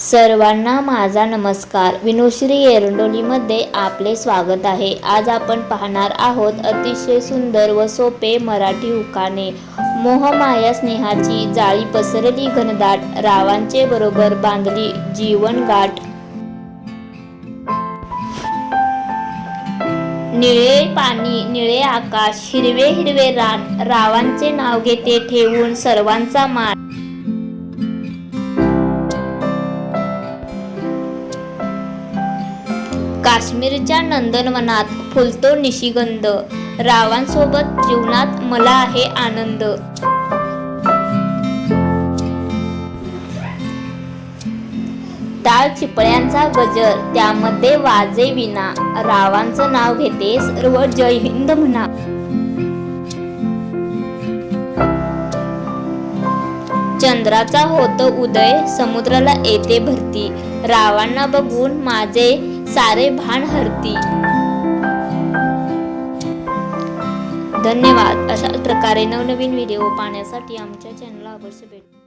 सर्वांना माझा नमस्कार. विनुश्री एरंडोलीमध्ये आपले स्वागत आहे. आज आपण पाहणार आहोत अतिशय सुंदर व सोपे मराठी उखाणे. मोहमाया स्नेहाची जाळी पसरली घनदाट रावांचे बरोबर बांधली जीवन गाठ. निळे पाणी निळे आकाश हिरवे हिरवे रान रावांचे नाव घेते ठेवून सर्वांचा मान. काश्मीरच्या नंदनवनात फुलतो निशिगंध. रावांसोबत जीवनात मला आहे आनंद. टाळ चिपळ्यांचा गजर त्यामध्ये वाजे विना. रावांचं नाव घेते सर्व जय हिंद म्हणा. चंद्राचा होतो उदय समुद्राला येते भरती. रावांना बघून माझे सारे भान हरती. धन्यवाद. अशा प्रकारे नवनवीन व्हिडिओ पाहण्यासाठी आमच्या चॅनलला अवश्य भेट